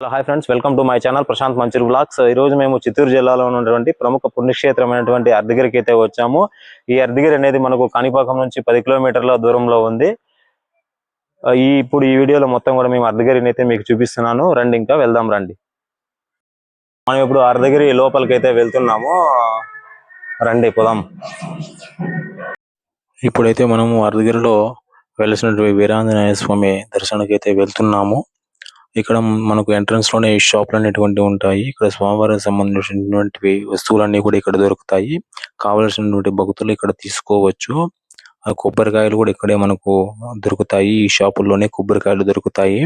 Hello hi friends welcome to my channel Prashanth మంచిర్ vlogs ఈ రోజు మేము చిత్తూరు జిల్లాలో ఉన్నటువంటి ప్రముఖ పుణ్యక్షేత్రమైనటువంటి అర్ధగిరికి అయితే వచ్చాము. ఈ అర్ధగిరి అనేది మనకు కాణిపాకం నుంచి పది కిలోమీటర్ల దూరంలో ఉంది. ఈ ఇప్పుడు ఈ వీడియోలో మొత్తం కూడా మేము అర్ధగిరిని అయితే మీకు చూపిస్తున్నాను. రండి ఇంకా వెళ్దాం రండి. మనం ఇప్పుడు అర్ధగిరి లోపలికి అయితే వెళ్తున్నాము. రండి పోదాం. ఇప్పుడైతే మనము అర్ధగిరిలో వెలిసినటువంటి వీరాంజనేయ స్వామి దర్శనానికి అయితే వెళ్తున్నాము. ఇక్కడ మనకు ఎంట్రన్స్లోనే ఈ షాపులు అనేటువంటివి ఉంటాయి. ఇక్కడ స్వామివారికి సంబంధించినటువంటి వస్తువులన్నీ కూడా ఇక్కడ దొరుకుతాయి. కావలసినటువంటి భక్తులు ఇక్కడ తీసుకోవచ్చు. ఆ కొబ్బరికాయలు కూడా ఇక్కడే మనకు దొరుకుతాయి. ఈ షాపుల్లోనే కొబ్బరికాయలు దొరుకుతాయి.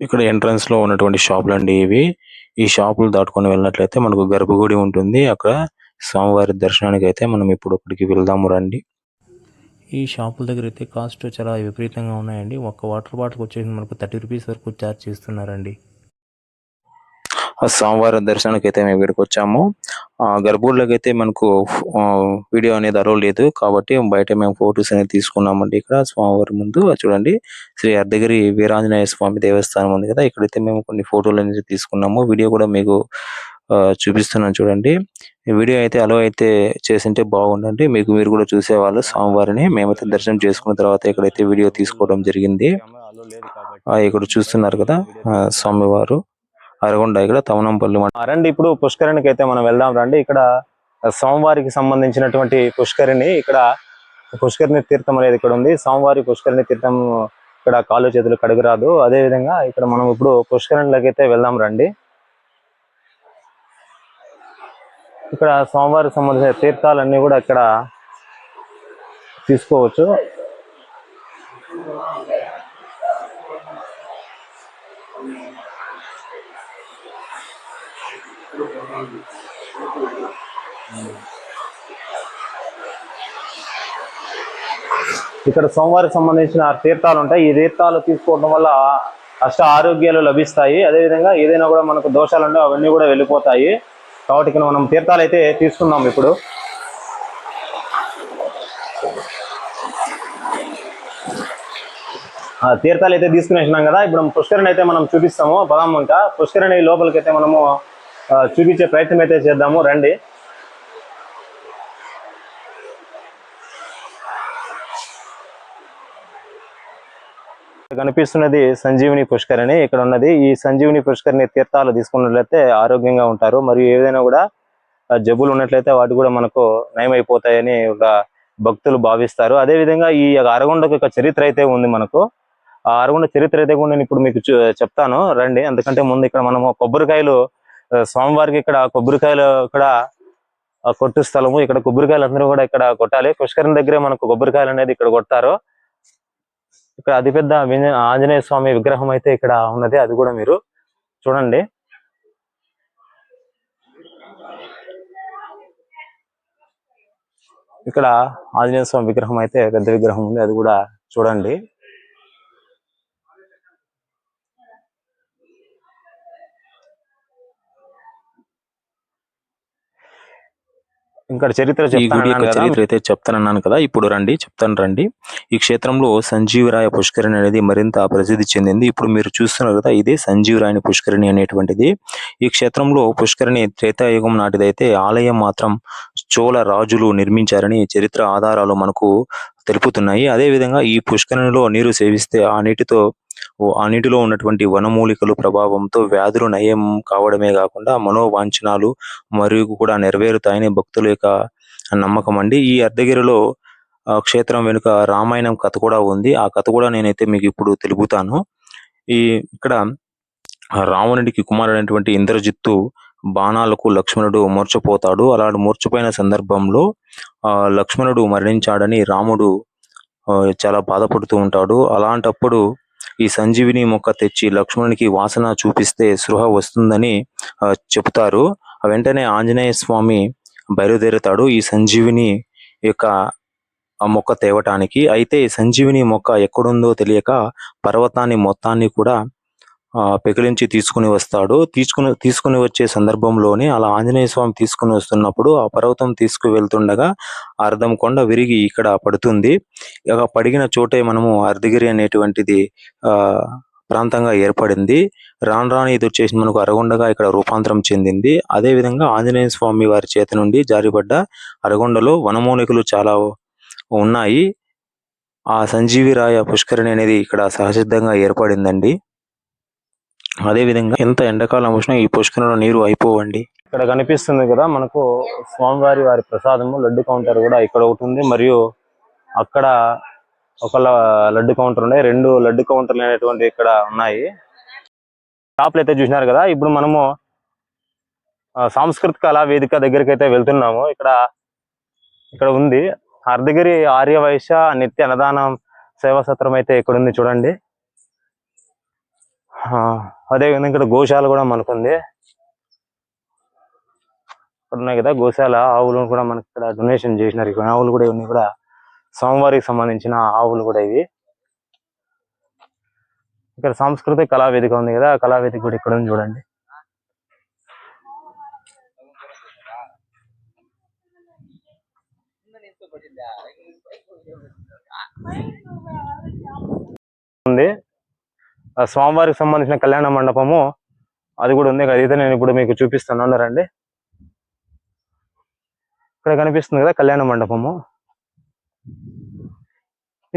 ఇక్కడ ఎంట్రన్స్లో ఉన్నటువంటి షాపులు అండి ఇవి. ఈ షాపులు దాటుకొని వెళ్ళినట్లయితే మనకు గర్భగుడి ఉంటుంది. అక్కడ స్వామివారి దర్శనానికి అయితే మనం ఇప్పుడు అక్కడికి వెళ్దాము రండి. ఈ షాపుల దగ్గర అయితే కాస్ట్ చాలా విపరీతంగా ఉన్నాయండి. ఒక్క వాటర్ బాటిల్ వచ్చేసి మనకు థర్టీ రూపీస్ వరకు ఛార్జ్ చేస్తున్నారండి. ఆ దర్శనానికి అయితే మేము ఇక్కడికి వచ్చాము. ఆ అయితే మనకు వీడియో అనేది అరవ లేదు. కాబట్టి బయట మేము ఫొటోస్ అనేది తీసుకున్నామండి ఇక్కడ. స్వామివారి ముందు చూడండి. శ్రీ అర్ధగిరి వీరాంజనేయ స్వామి దేవస్థానం ఉంది కదా. ఇక్కడైతే మేము కొన్ని ఫోటోలు అనేది తీసుకున్నాము. వీడియో కూడా మీకు చూపిస్తున్నాను చూడండి. వీడియో అయితే అలో అయితే చేసింటే బాగుండండి. మీకు మీరు కూడా చూసేవాళ్ళు స్వామివారిని మేమైతే దర్శనం చేసుకున్న తర్వాత ఇక్కడైతే వీడియో తీసుకోవడం జరిగింది. ఇక్కడ చూస్తున్నారు కదా ఆ, స్వామివారు. అరగొండ ఇక్కడ తవనంపల్లి మండలం. రండి ఇప్పుడు పుష్కరిణికి అయితే మనం వెళ్దాం రండి. ఇక్కడ సోమవారికి సంబంధించినటువంటి పుష్కరిణి ఇక్కడ పుష్కరిణి తీర్థం అనేది ఇక్కడ ఉంది. సోమవారి పుష్కరిణి తీర్థం ఇక్కడ కాళ్ళు చేతులు కడుగురాదు అదే విధంగా ఇక్కడ మనం ఇప్పుడు పుష్కరిణిలోకి అయితే వెళ్దాం రండి. ఇక్కడ సోమవారికి సంబంధించిన తీర్థాలన్నీ కూడా ఇక్కడ తీసుకోవచ్చు. ఇక్కడ సోమవారికి సంబంధించిన తీర్థాలు ఉంటాయి ఈ తీర్థాలు తీసుకోవడం వల్ల అష్ట ఆరోగ్యాలు లభిస్తాయి. అదేవిధంగా ఏదైనా కూడా మనకు దోషాలు ఉంటే అవన్నీ కూడా వెళ్ళిపోతాయి. కాబట్టి ఇక్కడ మనం తీర్థాలు అయితే తీసుకుందాం ఇప్పుడు. ఆ, తీర్థాలు అయితే తీసుకునేసినాం కదా ఇప్పుడు పుష్కరిణి అయితే మనం చూపిస్తాము పదాము ఇంకా. పుష్కరిణి లోపలికి అయితే మనము చూపించే ప్రయత్నం అయితే చేద్దాము రండి. కనిపిస్తున్నది సంజీవిని అని. ఇక్కడ ఉన్నది ఈ సంజీవిని పుష్కరని తీర్థాలు తీసుకున్నట్లయితే ఆరోగ్యంగా ఉంటారు. మరియు ఏదైనా కూడా జబ్బులు ఉన్నట్లయితే వాటి కూడా మనకు నయమైపోతాయని ఒక భక్తులు భావిస్తారు. అదే విధంగా ఈ అరగొండకు ఒక చరిత్ర అయితే ఉంది మనకు. ఆ అరగొండ చరిత్ర అయితే కూడా నేను ఇప్పుడు మీకు చెప్తాను. రండి. ఎందుకంటే ముందు ఇక్కడ మనము కొబ్బరికాయలు స్వామివారికి ఇక్కడ కొబ్బరికాయలు ఇక్కడ కొట్టు స్థలము. ఇక్కడ కొబ్బరికాయలు అందరూ కూడా ఇక్కడ కొట్టాలి. పుష్కరం దగ్గరే మనకు కొబ్బరికాయలు అనేది ఇక్కడ కొడతారు. ఇక్కడ అతిపెద్ద ఆంజనేయ స్వామి విగ్రహం అయితే ఇక్కడ ఉన్నది. అది కూడా మీరు చూడండి. ఇక్కడ ఆంజనేయ స్వామి విగ్రహం అయితే పెద్ద విగ్రహం ఉంది. అది కూడా చూడండి. ఇంకా చరిత్ర ఈ గుడి యొక్క చరిత్ర అయితే చెప్తానన్నాను కదా. ఇప్పుడు రండి చెప్తాను రండి. ఈ క్షేత్రంలో సంజీవరాయ పుష్కరిణి అనేది మరింత ప్రసిద్ధి చెందింది. ఇప్పుడు మీరు చూస్తున్నారు కదా ఇదే సంజీవరాయని పుష్కరిణి అనేటువంటిది. ఈ క్షేత్రంలో పుష్కరిణి త్రేతాయుగం నాటిదైతే ఆలయం మాత్రం చోళ రాజులు నిర్మించారని చరిత్ర ఆధారాలు మనకు తెలుపుతున్నాయి. అదే విధంగా ఈ పుష్కరిణిలో నీరు సేవిస్తే ఆ నీటితో ఆ నీటిలో ఉన్నటువంటి వనమూలికలు ప్రభావంతో వ్యాధులు నయం కావడమే కాకుండా మనోవాంఛనాలు మరియు కూడా నెరవేరుతాయని భక్తుల యొక్క నమ్మకం అండి. ఈ అర్ధగిరిలో ఆ, క్షేత్రం వెనుక రామాయణం కథ కూడా ఉంది. ఆ కథ కూడా నేనైతే మీకు ఇప్పుడు తెలుపుతాను. ఈ ఇక్కడ రావణుడికి కుమారుడైనటువంటి ఇంద్రజిత్తు బాణాలకు లక్ష్మణుడు మూర్చపోతాడు. అలాంటి మూర్చపోయిన సందర్భంలో ఆ లక్ష్మణుడు మరణించాడని రాముడు చాలా బాధపడుతూ ఉంటాడు. అలాంటప్పుడు ఈ సంజీవిని మొక్క తెచ్చి లక్ష్మణునికి వాసన చూపిస్తే సృహ వస్తుందని చెబుతారు. ఆ వెంటనే ఆంజనేయ స్వామి బయలుదేరుతాడు ఈ సంజీవిని యొక్క ఆ మొక్క తేవటానికి. అయితే సంజీవిని మొక్క ఎక్కడుందో తెలియక పర్వతాన్ని మొత్తాన్ని కూడా పెకిలించి తీసుకుని వస్తాడు. తీసుకుని తీసుకుని వచ్చే సందర్భంలోనే అలా ఆంజనేయ స్వామి తీసుకుని వస్తున్నప్పుడు ఆ పర్వతం తీసుకు వెళ్తుండగా అర్ధం కొండ విరిగి ఇక్కడ పడుతుంది. ఇక పడిగిన చోటే మనము అర్ధగిరి అనేటువంటిది ఆ ప్రాంతంగా ఏర్పడింది. రాను రాను ఇది వచ్చేసి మనకు అరగొండగా ఇక్కడ రూపాంతరం చెందింది. అదే విధంగా ఆంజనేయ స్వామి వారి చేత నుండి జారిపడ్డ అరగొండలో వనమూలికలు చాలా ఉన్నాయి. ఆ సంజీవిరాయ పుష్కరిణి అనేది ఇక్కడ సహసిద్ధంగా ఏర్పడిందండి. అదే విధంగా ఎంత ఎండాకాలం వచ్చినా ఈ పుష్కరంలో నీరు అయిపోవండి. ఇక్కడ కనిపిస్తుంది కదా మనకు స్వామివారి వారి ప్రసాదము లడ్డు కౌంటర్ కూడా ఇక్కడ ఒకటి ఉంది. మరియు అక్కడ ఒక లడ్డు కౌంటర్ ఉన్నాయి. రెండు లడ్డు కౌంటర్లు అనేటువంటి ఇక్కడ ఉన్నాయి. షాపులు అయితే చూసినారు కదా ఇప్పుడు మనము సాంస్కృతిక కళా వేదిక దగ్గరికి అయితే వెళ్తున్నాము. ఇక్కడ ఇక్కడ ఉంది. అర్ధగిరి ఆర్య వైశ్య నిత్య అన్నదానం సేవా సత్రం అయితే ఇక్కడ ఉంది చూడండి. అదేవిధంగా అదే విధంగా ఇక్కడ గోశాల కూడా మనకుంది. ఇక్కడ ఉన్నాయి కదా గోశాల ఆవులు కూడా మనకి ఇక్కడ డొనేషన్ చేసినారు. ఇక్కడ ఆవులు కూడా ఇవన్నీ కూడా స్వామివారికి సంబంధించిన ఆవులు కూడా ఇవి. ఇక్కడ సాంస్కృతిక కళావేదిక ఉంది కదా ఆ కళావేదిక కూడా ఇక్కడ ఉంది చూడండి. ఉంది. స్వామివారికి సంబంధించిన కళ్యాణ మండపము అది కూడా ఉంది. అదైతే నేను ఇప్పుడు మీకు చూపిస్తాను. రండి. ఇక్కడ కనిపిస్తుంది కదా కళ్యాణ మండపము.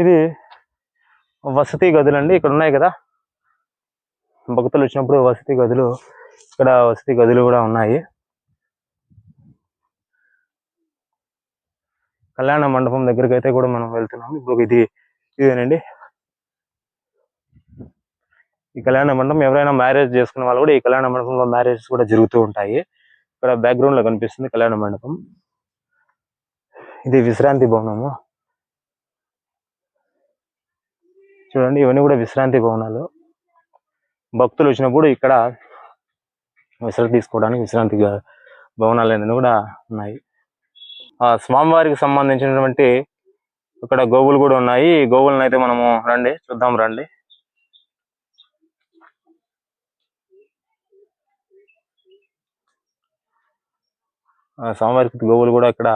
ఇది వసతి గదులు అండి. ఇక్కడ ఉన్నాయి కదా. భక్తులు వచ్చినప్పుడు వసతి గదులు ఇక్కడ వసతి గదులు కూడా ఉన్నాయి. కళ్యాణ మండపం దగ్గరికి అయితే కూడా మనం వెళ్తున్నాం ఇప్పుడు ఇది ఇదేనండి. ఈ కళ్యాణ మండపం ఎవరైనా మ్యారేజ్ చేసుకున్న వాళ్ళు కూడా ఈ కళ్యాణ మండపంలో మ్యారేజ్ కూడా జరుగుతూ ఉంటాయి. ఇక్కడ బ్యాక్గ్రౌండ్లో కనిపిస్తుంది కళ్యాణ మండపం. ఇది విశ్రాంతి భవనము. చూడండి ఇవన్నీ కూడా విశ్రాంతి భవనాలు. భక్తులు వచ్చినప్పుడు ఇక్కడ విశ్రాంతి తీసుకోవడానికి విశ్రాంతి భవనాలు అనేది కూడా ఉన్నాయి. ఆ స్వామివారికి సంబంధించినటువంటి ఇక్కడ గోవులు కూడా ఉన్నాయి. ఈ గోవులను అయితే మనము రండి చూద్దాం రండి. ఆ గోవులు కూడా ఇక్కడ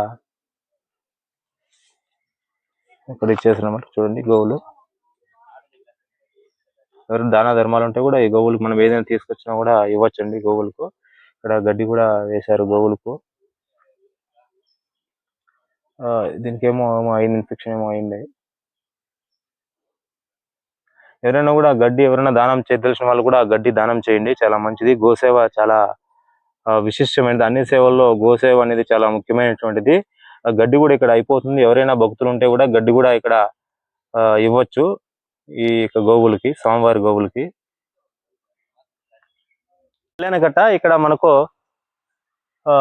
ఇక్కడ ఇచ్చేసినమాట చూడండి గోవులు. ఎవరు దాన ధర్మాలు ఉంటే కూడా ఈ గోవులకు మనం ఏదైనా తీసుకొచ్చినా కూడా ఇవ్వచ్చండి గోవులకు. ఇక్కడ గడ్డి కూడా వేశారు గోవులకు. ఆ, దీనికి ఏమో అయింది ఇన్ఫెక్షన్ ఏమో అయింది. ఎవరైనా కూడా గడ్డి ఎవరైనా దానం చేయదలిసిన వాళ్ళు కూడా గడ్డి దానం చేయండి. చాలా మంచిది. గోసేవ చాలా విశిష్టమైనది అన్ని సేవల్లో గోసేవ అనేది చాలా ముఖ్యమైనటువంటిది. ఆ గడ్డి కూడా ఇక్కడ అయిపోతుంది. ఎవరైనా భక్తులు ఉంటే కూడా గడ్డి కూడా ఇక్కడ ఆ, ఇవ్వచ్చు. ఈ యొక్క గోవులకి స్వామివారి గోవులకి. కళ్యాణకట్ట ఇక్కడ మనకు ఆ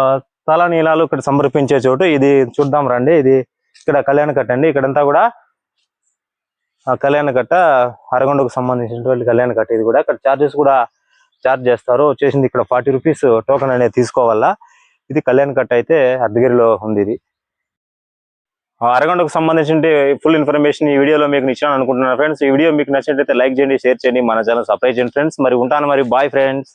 తల నీలాలు ఇక్కడ సమర్పించే చోటు. ఇది చూద్దాం రండి. ఇది ఇక్కడ కళ్యాణకట్ట అండి. ఇక్కడంతా కూడా కళ్యాణకట్ట అరగొండకు సంబంధించినటువంటి కళ్యాణకట్ట ఇది కూడా. ఇక్కడ చార్జెస్ కూడా చార్జ్ చేస్తారు వచ్చేసింది ఇక్కడ ఫార్టీ రూపీస్ టోకెన్ అనేది తీసుకోవాలా? ఇది కళ్యాణ్ కట్ అయితే అర్ధగిరిలో ఉంది ఇది. ఆ సంబంధించిన ఫుల్ ఇన్ఫర్మేషన్ ఈ వీడియోలో మీకు ఇచ్చాను అనుకుంటున్నాను ఫ్రెండ్స్. ఈ వీడియో మీకు నచ్చినట్లయితే లైక్ చేయండి షేర్ చేయండి మన ఛానల్ సబ్స్క్రైబ్ చేయండి ఫ్రెండ్స్. మరి ఉంటాను మరి. Bye friends.